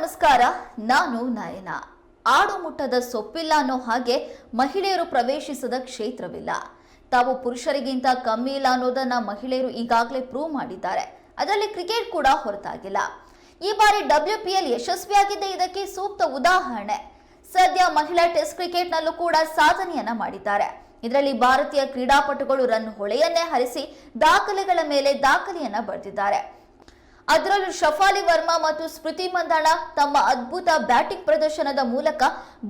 ನಮಸ್ಕಾರ, ನಾನು ನಯನ. ಆಡು ಮುಟ್ಟದ ಸೊಪ್ಪಿಲ್ಲ ಅನ್ನೋ ಹಾಗೆ ಮಹಿಳೆಯರು ಪ್ರವೇಶಿಸದ ಕ್ಷೇತ್ರವಿಲ್ಲ. ತಾವು ಪುರುಷರಿಗಿಂತ ಕಮ್ಮಿ ಇಲ್ಲ ಅನ್ನೋದನ್ನ ಮಹಿಳೆಯರು ಈಗಾಗಲೇ ಪ್ರೂವ್ ಮಾಡಿದ್ದಾರೆ. ಅದರಲ್ಲಿ ಕ್ರಿಕೆಟ್ ಕೂಡ ಹೊರತಾಗಿಲ್ಲ. ಈ ಬಾರಿ ಡಬ್ಲ್ಯೂ ಪಿ ಎಲ್ ಯಶಸ್ವಿಯಾಗಿದ್ದೆ ಇದಕ್ಕೆ ಸೂಕ್ತ ಉದಾಹರಣೆ. ಸದ್ಯ ಮಹಿಳಾ ಟೆಸ್ಟ್ ಕ್ರಿಕೆಟ್ನಲ್ಲೂ ಕೂಡ ಸಾಧನೆಯನ್ನ ಮಾಡಿದ್ದಾರೆ. ಇದರಲ್ಲಿ ಭಾರತೀಯ ಕ್ರೀಡಾಪಟುಗಳು ರನ್ ಹೊಳೆಯನ್ನೇ ಹರಿಸಿ, ದಾಖಲೆಗಳ ಮೇಲೆ ದಾಖಲೆಯನ್ನ ಬರೆದಿದ್ದಾರೆ. ಅದರಲ್ಲೂ ಶಫಾಲಿ ವರ್ಮಾ ಮತ್ತು ಸ್ಮೃತಿ ಮಂದಾಣ ತಮ್ಮ ಅದ್ಭುತ ಬ್ಯಾಟಿಂಗ್ ಪ್ರದರ್ಶನದ ಮೂಲಕ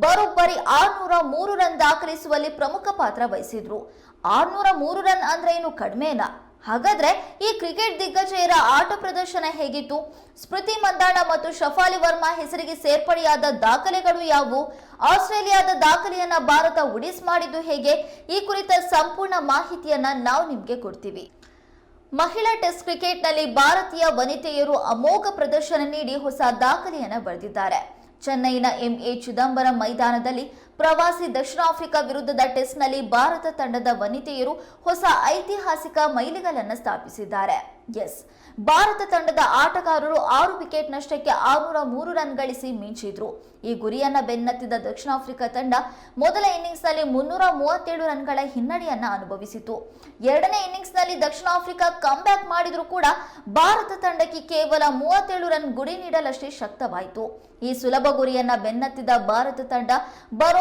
ಬರೋಬ್ಬರಿ ಆರ್ನೂರ ಮೂರು ರನ್ ದಾಖಲಿಸುವಲ್ಲಿ ಪ್ರಮುಖ ಪಾತ್ರ ವಹಿಸಿದ್ರು. ಆರ್ನೂರ ಮೂರು ರನ್ ಅಂದ್ರೆ ಏನು ಕಡಿಮೆನಾ? ಹಾಗಾದ್ರೆ ಈ ಕ್ರಿಕೆಟ್ ದಿಗ್ಗಜೆಯರ ಆಟ ಪ್ರದರ್ಶನ ಹೇಗಿತ್ತು? ಸ್ಮೃತಿ ಮಂದಾಣ ಮತ್ತು ಶಫಾಲಿ ವರ್ಮಾ ಹೆಸರಿಗೆ ಸೇರ್ಪಡೆಯಾದ ದಾಖಲೆಗಳು ಯಾವುವು? ಆಸ್ಟ್ರೇಲಿಯಾದ ದಾಖಲೆಯನ್ನ ಭಾರತ ಉಡಿಸ್ ಮಾಡಿದ್ದು ಹೇಗೆ? ಈ ಕುರಿತ ಸಂಪೂರ್ಣ ಮಾಹಿತಿಯನ್ನ ನಾವು ನಿಮ್ಗೆ ಕೊಡ್ತೀವಿ. ಮಹಿಳಾ ಟೆಸ್ಟ್ ಕ್ರಿಕೆಟ್ನಲ್ಲಿ ಭಾರತೀಯ ವನಿತೆಯರು ಅಮೋಘ ಪ್ರದರ್ಶನ ನೀಡಿ ಹೊಸ ದಾಖಲೆಯನ್ನು ಬರೆದಿದ್ದಾರೆ. ಚೆನ್ನೈನ ಎಂಎ ಚಿದಂಬರಂ ಮೈದಾನದಲ್ಲಿ ಪ್ರವಾಸಿ ದಕ್ಷಿಣ ಆಫ್ರಿಕಾ ವಿರುದ್ಧದ ಟೆಸ್ಟ್ನಲ್ಲಿ ಭಾರತ ತಂಡದ ವನಿತೆಯರು ಹೊಸ ಐತಿಹಾಸಿಕ ಮೈಲಿಗಲನ್ನು ಸ್ಥಾಪಿಸಿದ್ದಾರೆ. ಎಸ್, ಭಾರತ ತಂಡದ ಆಟಗಾರರು ಆರು ವಿಕೆಟ್ ನಷ್ಟಕ್ಕೆ ಆರುನೂರ ಮೂರು ರನ್ ಗಳಿಸಿ ಮಿಂಚಿದ್ರು. ಈ ಗುರಿಯನ್ನ ಬೆನ್ನತ್ತಿದ ದಕ್ಷಿಣ ಆಫ್ರಿಕಾ ತಂಡ ಮೊದಲ ಇನ್ನಿಂಗ್ಸ್ನಲ್ಲಿ ಮುನ್ನೂರ ಮೂವತ್ತೇಳು ರನ್ಗಳ ಹಿನ್ನಡೆಯನ್ನ ಅನುಭವಿಸಿತು. ಎರಡನೇ ಇನ್ನಿಂಗ್ಸ್ನಲ್ಲಿ ದಕ್ಷಿಣ ಆಫ್ರಿಕಾ ಕಮ್ಬ್ಯಾಕ್ ಮಾಡಿದ್ರೂ ಕೂಡ ಭಾರತ ತಂಡಕ್ಕೆ ಕೇವಲ ಮೂವತ್ತೇಳು ರನ್ ಗುರಿ ನೀಡಲಷ್ಟೇ ಶಕ್ತವಾಯಿತು. ಈ ಸುಲಭ ಗುರಿಯನ್ನ ಬೆನ್ನತ್ತಿದ ಭಾರತ ತಂಡ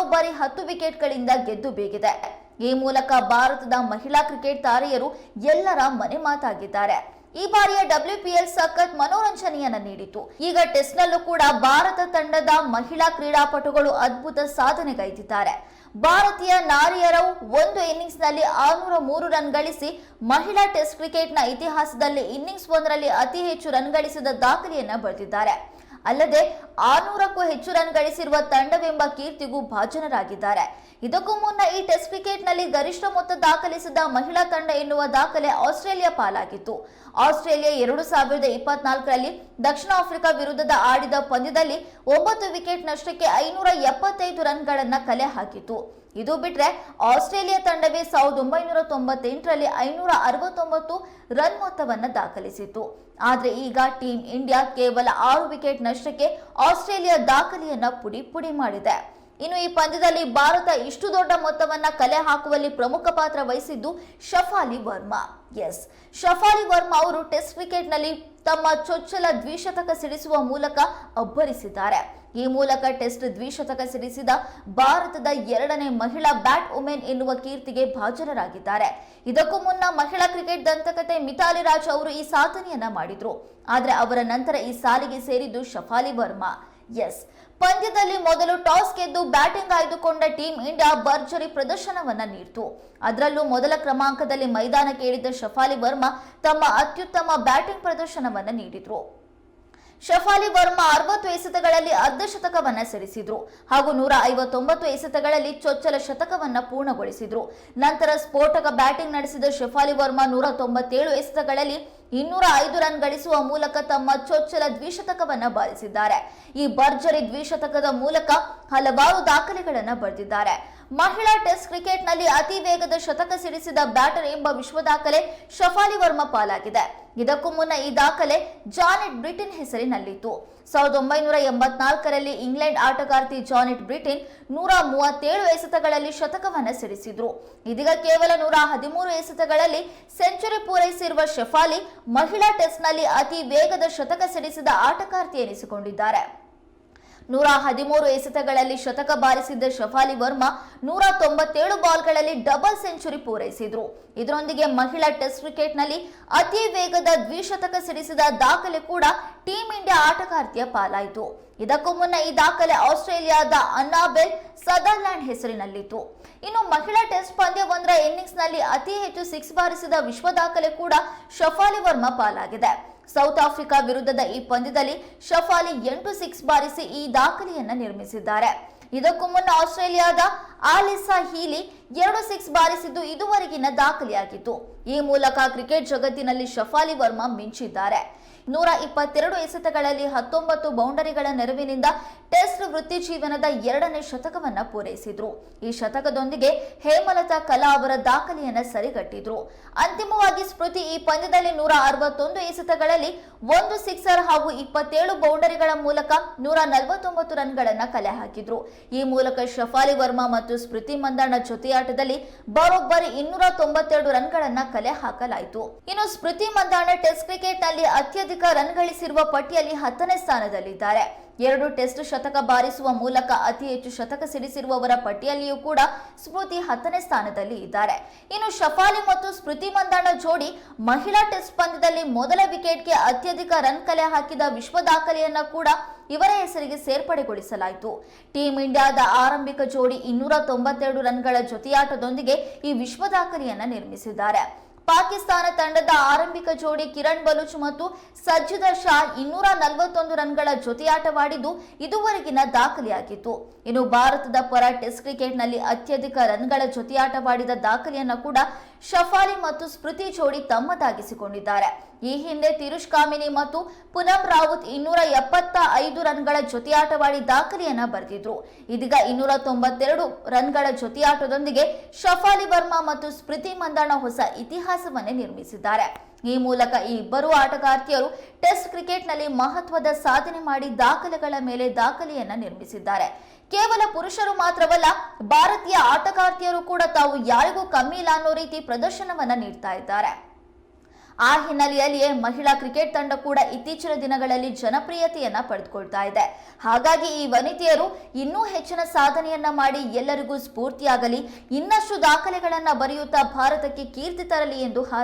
ಬರೋಬ್ಬರಿ ಹತ್ತು ವಿಕೆಟ್ಗಳಿಂದ ಗೆದ್ದು ಬೀಗಿದೆ. ಈ ಮೂಲಕ ಭಾರತದ ಮಹಿಳಾ ಕ್ರಿಕೆಟ್ ತಾರೆಯರು ಎಲ್ಲರ ಮನೆ ಮಾತಾಗಿದ್ದಾರೆ. ಈ ಬಾರಿಯ ಡಬ್ಲ್ಯೂಪಿಎಲ್ ಸಖತ್ ಮನೋರಂಜನೆಯನ್ನ ನೀಡಿತು ಈಗ ಟೆಸ್ಟ್ನಲ್ಲೂ ಕೂಡ ಭಾರತ ತಂಡದ ಮಹಿಳಾ ಕ್ರೀಡಾಪಟುಗಳು ಅದ್ಭುತ ಸಾಧನೆಗೈದಿದ್ದಾರೆ ಭಾರತೀಯ ನಾರಿಯರು ಒಂದು ಇನ್ನಿಂಗ್ಸ್ನಲ್ಲಿ ಆರುನೂರ ಮೂರು ರನ್ ಗಳಿಸಿ ಮಹಿಳಾ ಟೆಸ್ಟ್ ಕ್ರಿಕೆಟ್ನ ಇತಿಹಾಸದಲ್ಲಿ ಇನ್ನಿಂಗ್ಸ್ ಒಂದರಲ್ಲಿ ಅತಿ ಹೆಚ್ಚು ರನ್ ಗಳಿಸಿದ ದಾಖಲೆಯನ್ನ ಬರೆದಿದ್ದಾರೆ. ಅಲ್ಲದೆ ಆರ್ನೂರಕ್ಕೂ ಹೆಚ್ಚು ರನ್ ಗಳಿಸಿರುವ ತಂಡವೆಂಬ ಕೀರ್ತಿಗೂ ಭಾಜನರಾಗಿದ್ದಾರೆ. ಇದಕ್ಕೂ ಮುನ್ನ ಈ ಟೆಸ್ಟ್ ಕ್ರಿಕೆಟ್ನಲ್ಲಿ ಗರಿಷ್ಠ ಮೊತ್ತ ದಾಖಲಿಸಿದ ಮಹಿಳಾ ತಂಡ ಎನ್ನುವ ದಾಖಲೆ ಆಸ್ಟ್ರೇಲಿಯಾ ಪಾಲಾಗಿತ್ತು. ಆಸ್ಟ್ರೇಲಿಯಾ ಎರಡು ಸಾವಿರದ ಇಪ್ಪತ್ನಾಲ್ಕರಲ್ಲಿ ದಕ್ಷಿಣ ಆಫ್ರಿಕಾ ವಿರುದ್ಧದ ಆಡಿದ ಪಂದ್ಯದಲ್ಲಿ ಒಂಬತ್ತು ವಿಕೆಟ್ ನಷ್ಟಕ್ಕೆ ಐನೂರ ಎಪ್ಪತ್ತೈದು ರನ್ಗಳನ್ನು ಕಲೆ ಹಾಕಿತು ಇದು ಬಿಟ್ರೆ ಆಸ್ಟ್ರೇಲಿಯಾ ತಂಡವೇ ಸಾವಿರದ ಒಂಬೈನೂರ ತೊಂಬತ್ತೆಂಟರಲ್ಲಿ ಐನೂರ ಅರವತ್ತೊಂಬತ್ತು ರನ್ ಮೊತ್ತವನ್ನು ದಾಖಲಿಸಿತ್ತು. ಆದರೆ ಈಗ ಟೀಂ ಇಂಡಿಯಾ ಕೇವಲ ಆರು ವಿಕೆಟ್ ನಷ್ಟಕ್ಕೆ ಆಸ್ಟ್ರೇಲಿಯಾ ದಾಖಲೆಯನ್ನ ಪುಡಿ ಪುಡಿ ಮಾಡಿದೆ. ಇನ್ನು ಈ ಪಂದ್ಯದಲ್ಲಿ ಭಾರತ ಇಷ್ಟು ದೊಡ್ಡ ಮೊತ್ತವನ್ನ ಕಲೆ ಹಾಕುವಲ್ಲಿ ಪ್ರಮುಖ ಪಾತ್ರ ವಹಿಸಿದ್ದು ಶಫಾಲಿ ವರ್ಮಾ. ಎಸ್, ಶಫಾಲಿ ವರ್ಮಾ ಅವರು ಟೆಸ್ಟ್ ಕ್ರಿಕೆಟ್ನಲ್ಲಿ ತಮ್ಮ ಚೊಚ್ಚಲ ದ್ವಿಶತಕ ಸಿಡಿಸುವ ಮೂಲಕ ಅಬ್ಬರಿಸಿದ್ದಾರೆ. ಈ ಮೂಲಕ ಟೆಸ್ಟ್ ದ್ವಿಶತಕ ಸಿಡಿಸಿದ ಭಾರತದ ಎರಡನೇ ಮಹಿಳಾ ಬ್ಯಾಟ್ ವುಮೆನ್ ಎನ್ನುವ ಕೀರ್ತಿಗೆ ಭಾಜನರಾಗಿದ್ದಾರೆ. ಇದಕ್ಕೂ ಮುನ್ನ ಮಹಿಳಾ ಕ್ರಿಕೆಟ್ ದಂತಕತೆ ಮಿತಾಲಿ ರಾಜ್ ಅವರು ಈ ಸಾಧನೆಯನ್ನ ಮಾಡಿದ್ರು. ಆದರೆ ಅವರ ನಂತರ ಈ ಸಾಲಿಗೆ ಸೇರಿದ್ದು ಶಫಾಲಿ ವರ್ಮಾ. ಎಸ್ ಪಂದ್ಯದಲ್ಲಿ ಮೊದಲು ಟಾಸ್ ಗೆದ್ದು ಬ್ಯಾಟಿಂಗ್ ಆಯ್ದುಕೊಂಡ ಟೀಂ ಇಂಡಿಯಾ ಭರ್ಜರಿ ಪ್ರದರ್ಶನವನ್ನ ನೀಡಿತು. ಅದರಲ್ಲೂ ಮೊದಲ ಕ್ರಮಾಂಕದಲ್ಲಿ ಮೈದಾನಕ್ಕೆ ಇಳಿದ ಶಫಾಲಿ ವರ್ಮಾ ತಮ್ಮ ಅತ್ಯುತ್ತಮ ಬ್ಯಾಟಿಂಗ್ ಪ್ರದರ್ಶನವನ್ನ ನೀಡಿದ್ರು. ಶಫಾಲಿ ವರ್ಮಾ ಅರವತ್ತು ಎಸೆತಗಳಲ್ಲಿ ಅರ್ಧ ಶತಕವನ್ನ ಹಾಗೂ ನೂರ ಐವತ್ತೊಂಬತ್ತು ಎಸೆತಗಳಲ್ಲಿ ಚೊಚ್ಚಲ ಶತಕವನ್ನ ಪೂರ್ಣಗೊಳಿಸಿದ್ರು. ನಂತರ ಸ್ಫೋಟಕ ಬ್ಯಾಟಿಂಗ್ ನಡೆಸಿದ ಶಫಾಲಿ ವರ್ಮಾ ನೂರ ತೊಂಬತ್ತೇಳು ಎಸೆತಗಳಲ್ಲಿ ಇನ್ನೂರ ಐದು ರನ್ ಗಳಿಸುವ ಮೂಲಕ ತಮ್ಮ ಚೊಚ್ಚಲ ದ್ವಿಶತಕವನ್ನ ಬಾರಿಸಿದ್ದಾರೆ. ಈ ಭರ್ಜರಿ ದ್ವಿಶತಕದ ಮೂಲಕ ಹಲವಾರು ದಾಖಲೆಗಳನ್ನು ಬರೆದಿದ್ದಾರೆ. ಮಹಿಳಾ ಟೆಸ್ಟ್ ಕ್ರಿಕೆಟ್ನಲ್ಲಿ ಅತಿ ವೇಗದ ಶತಕ ಸಿಡಿಸಿದ ಬ್ಯಾಟರ್ ಎಂಬ ವಿಶ್ವ ದಾಖಲೆ ಶಫಾಲಿ ವರ್ಮಾ ಪಾಲಾಗಿದೆ. ಇದಕ್ಕೂ ಮುನ್ನ ಈ ದಾಖಲೆ ಜಾನೆಟ್ ಬ್ರಿಟನ್ ಹೆಸರಿನಲ್ಲಿತ್ತು. ಸಾವಿರದ ಒಂಬೈನೂರ ಎಂಬತ್ನಾಲ್ಕರಲ್ಲಿ ಇಂಗ್ಲೆಂಡ್ ಆಟಗಾರ್ತಿ ಜಾನೆಟ್ ಬ್ರಿಟನ್ ನೂರ ಮೂವತ್ತೇಳು ಎಸೆತಗಳಲ್ಲಿ ಶತಕವನ್ನು ಸಿಡಿಸಿದ್ರು. ಇದೀಗ ಕೇವಲ ನೂರ ಹದಿಮೂರು ಎಸೆತಗಳಲ್ಲಿ ಸೆಂಚುರಿ ಪೂರೈಸಿರುವ ಶೆಫಾಲಿ ಮಹಿಳಾ ಟೆಸ್ಟ್ನಲ್ಲಿ ಅತಿ ವೇಗದ ಶತಕ ಸಿಡಿಸಿದ ಆಟಗಾರ್ತಿ ಎನಿಸಿಕೊಂಡಿದ್ದಾರೆ. ನೂರ ಹದಿಮೂರು ಎಸೆತಗಳಲ್ಲಿ ಶತಕ ಬಾರಿಸಿದ್ದ ಶಫಾಲಿ ವರ್ಮಾ ನೂರ ತೊಂಬತ್ತೇಳು ಬಾಲ್ಗಳಲ್ಲಿ ಡಬಲ್ ಸೆಂಚುರಿ ಪೂರೈಸಿದ್ರು. ಇದರೊಂದಿಗೆ ಮಹಿಳಾ ಟೆಸ್ಟ್ ಕ್ರಿಕೆಟ್ನಲ್ಲಿ ಅತಿ ವೇಗದ ದ್ವಿಶತಕ ಸಿಡಿಸಿದ ದಾಖಲೆ ಕೂಡ ಟೀಂ ಇಂಡಿಯಾ ಆಟಗಾರ್ತಿಯ ಪಾಲಾಯಿತು. ಇದಕ್ಕೂ ಮುನ್ನ ಈ ದಾಖಲೆ ಆಸ್ಟ್ರೇಲಿಯಾದ ಅನ್ನಾಬೆಲ್ ಸದರ್ಲ್ಯಾಂಡ್ ಹೆಸರಿನಲ್ಲಿತ್ತು. ಇನ್ನು ಮಹಿಳಾ ಟೆಸ್ಟ್ ಪಂದ್ಯವೊಂದರ ಇನ್ನಿಂಗ್ಸ್ನಲ್ಲಿ ಅತಿ ಹೆಚ್ಚು ಸಿಕ್ಸ್ ಬಾರಿಸಿದ ವಿಶ್ವ ದಾಖಲೆ ಕೂಡ ಶಫಾಲಿ ವರ್ಮಾ ಪಾಲಾಗಿದೆ. ಸೌತ್ ಆಫ್ರಿಕಾ ವಿರುದ್ಧದ ಈ ಪಂದ್ಯದಲ್ಲಿ ಶಫಾಲಿ ಎಂಟು ಸಿಕ್ಸ್ ಬಾರಿಸಿ ಈ ದಾಖಲೆಯನ್ನ ನಿರ್ಮಿಸಿದ್ದಾರೆ. ಇದಕ್ಕೂ ಮುನ್ನ ಆಸ್ಟ್ರೇಲಿಯಾದ ಆಲಿಸಾ ಹೀಲಿ ಎರಡು ಸಿಕ್ಸ್ ಬಾರಿಸಿದ್ದು ಇದುವರೆಗಿನ ದಾಖಲೆಯಾಗಿತ್ತು. ಈ ಮೂಲಕ ಕ್ರಿಕೆಟ್ ಜಗತ್ತಿನಲ್ಲಿ ಶಫಾಲಿ ವರ್ಮಾ ಮಿಂಚಿದ್ದಾರೆ. ನೂರ ಇಪ್ಪತ್ತೆರಡು ಎಸೆತಗಳಲ್ಲಿ ಹತ್ತೊಂಬತ್ತು ಬೌಂಡರಿಗಳ ನೆರವಿನಿಂದ ಟೆಸ್ಟ್ ವೃತ್ತಿ ಜೀವನದ ಎರಡನೇ ಶತಕವನ್ನ ಪೂರೈಸಿದ್ರು. ಈ ಶತಕದೊಂದಿಗೆ ಹೇಮಲತಾ ಕಲಾ ಅವರ ದಾಖಲೆಯನ್ನ ಸರಿಗಟ್ಟಿದ್ರು. ಅಂತಿಮವಾಗಿ ಸ್ಮೃತಿ ಈ ಪಂದ್ಯದಲ್ಲಿ ನೂರ ಅರವತ್ತೊಂದು ಎಸೆತಗಳಲ್ಲಿ ಒಂದು ಸಿಕ್ಸರ್ ಹಾಗೂ ಇಪ್ಪತ್ತೇಳು ಬೌಂಡರಿಗಳ ಮೂಲಕ ನೂರ ನಲವತ್ತೊಂಬತ್ತು ರನ್ಗಳನ್ನ ಕಲೆ ಹಾಕಿದ್ರು. ಈ ಮೂಲಕ ಶಫಾಲಿ ವರ್ಮಾ ಮತ್ತು ಸ್ಮೃತಿ ಮಂದಣ್ಣ ಜೊತೆಯಾಟದಲ್ಲಿ ಬರೋಬ್ಬರಿ ಇನ್ನೂರ ತೊಂಬತ್ತೆರಡು ರನ್ಗಳನ್ನ ಕಲೆ ಹಾಕಲಾಯಿತು. ಇನ್ನು ಸ್ಮೃತಿ ಮಂದಣ್ಣ ಟೆಸ್ಟ್ ಕ್ರಿಕೆಟ್ನಲ್ಲಿ ಅತ್ಯಧಿಕ ರನ್ ಗಳಿಸಿರುವ ಪಟ್ಟಿಯಲ್ಲಿ ಹತ್ತನೇ ಸ್ಥಾನದಲ್ಲಿದ್ದಾರೆ. ಎರಡು ಟೆಸ್ಟ್ ಶತಕ ಬಾರಿಸುವ ಮೂಲಕ ಅತಿ ಹೆಚ್ಚು ಶತಕ ಸಿಡಿಸಿರುವವರ ಪಟ್ಟಿಯಲ್ಲಿಯೂ ಕೂಡ ಸ್ಮೃತಿ ಹತ್ತನೇ ಸ್ಥಾನದಲ್ಲಿ ಇದ್ದಾರೆ. ಇನ್ನು ಶಫಾಲಿ ಮತ್ತು ಸ್ಮೃತಿ ಮಂದಾಣ ಜೋಡಿ ಮಹಿಳಾ ಟೆಸ್ಟ್ ಪಂದ್ಯದಲ್ಲಿ ಮೊದಲ ವಿಕೆಟ್ಗೆ ಅತ್ಯಧಿಕ ರನ್ ಕಲೆ ಹಾಕಿದ ವಿಶ್ವ ದಾಖಲೆಯನ್ನ ಕೂಡ ಇವರ ಹೆಸರಿಗೆ ಸೇರ್ಪಡೆಗೊಳಿಸಲಾಯಿತು. ಟೀಂ ಇಂಡಿಯಾದ ಆರಂಭಿಕ ಜೋಡಿ ಇನ್ನೂರ ತೊಂಬತ್ತೆರಡು ರನ್ಗಳ ಜೊತೆಯಾಟದೊಂದಿಗೆ ಈ ವಿಶ್ವ ದಾಖಲೆಯನ್ನ ನಿರ್ಮಿಸಿದ್ದಾರೆ. ಪಾಕಿಸ್ತಾನ ತಂಡದ ಆರಂಭಿಕ ಜೋಡಿ ಕಿರಣ್ ಬಲೂಚ್ ಮತ್ತು ಸಜ್ಜದ ಶಾ ಇನ್ನೂರ ನಲವತ್ತೊಂದು ರನ್ಗಳ ಜೊತೆಯಾಟವಾಡಿದ್ದು ಇದುವರೆಗಿನ ದಾಖಲೆಯಾಗಿತ್ತು. ಇನ್ನು ಭಾರತದ ಪರ ಟೆಸ್ಟ್ ಕ್ರಿಕೆಟ್ನಲ್ಲಿ ಅತ್ಯಧಿಕ ರನ್ಗಳ ಜೊತೆಯಾಟವಾಡಿದ ದಾಖಲೆಯನ್ನು ಕೂಡ ಶಫಾಲಿ ಮತ್ತು ಸ್ಮೃತಿ ಜೋಡಿ ತಮ್ಮದಾಗಿಸಿಕೊಂಡಿದ್ದಾರೆ. ಈ ಹಿಂದೆ ತಿರುಷ್ ಕಾಮಿನಿ ಮತ್ತು ಪುನಂ ರಾವತ್ ಇನ್ನೂರ ಎಪ್ಪತ್ತ ಐದು ರನ್ಗಳ ಜೊತೆಯಾಟವಾಡಿ ದಾಖಲೆಯನ್ನ ಬರೆದಿದ್ರು. ಇದೀಗ ಇನ್ನೂರ ತೊಂಬತ್ತೆರಡು ರನ್ಗಳ ಜೊತೆಯಾಟದೊಂದಿಗೆ ಶಫಾಲಿ ವರ್ಮಾ ಮತ್ತು ಸ್ಮೃತಿ ಮಂದಣ್ಣ ಹೊಸ ಇತಿಹಾಸವನ್ನೇ ನಿರ್ಮಿಸಿದ್ದಾರೆ. ಈ ಮೂಲಕ ಈ ಇಬ್ಬರು ಆಟಗಾರ್ತಿಯರು ಟೆಸ್ಟ್ ಕ್ರಿಕೆಟ್ನಲ್ಲಿ ಮಹತ್ವದ ಸಾಧನೆ ಮಾಡಿ ದಾಖಲೆಗಳ ಮೇಲೆ ದಾಖಲೆಯನ್ನ ನಿರ್ಮಿಸಿದ್ದಾರೆ. ಕೇವಲ ಪುರುಷರು ಮಾತ್ರವಲ್ಲ, ಭಾರತೀಯ ಆಟಗಾರ್ತಿಯರು ಕೂಡ ತಾವು ಯಾರಿಗೂ ಕಮ್ಮಿ ಇಲ್ಲ ಅನ್ನೋ ರೀತಿ ಪ್ರದರ್ಶನವನ್ನ ನೀಡ್ತಾ ಇದ್ದಾರೆ. ಆ ಹಿನ್ನೆಲೆಯಲ್ಲಿಯೇ ಮಹಿಳಾ ಕ್ರಿಕೆಟ್ ತಂಡ ಕೂಡ ಇತ್ತೀಚಿನ ದಿನಗಳಲ್ಲಿ ಜನಪ್ರಿಯತೆಯನ್ನ ಪಡೆದುಕೊಳ್ತಾ ಇದೆ. ಹಾಗಾಗಿ ಈ ವನಿತೆಯರು ಇನ್ನೂ ಹೆಚ್ಚಿನ ಸಾಧನೆಯನ್ನ ಮಾಡಿ ಎಲ್ಲರಿಗೂ ಸ್ಫೂರ್ತಿಯಾಗಲಿ, ಇನ್ನಷ್ಟು ದಾಖಲೆಗಳನ್ನ ಬರೆಯುತ್ತಾ ಭಾರತಕ್ಕೆ ಕೀರ್ತಿ ತರಲಿ ಎಂದು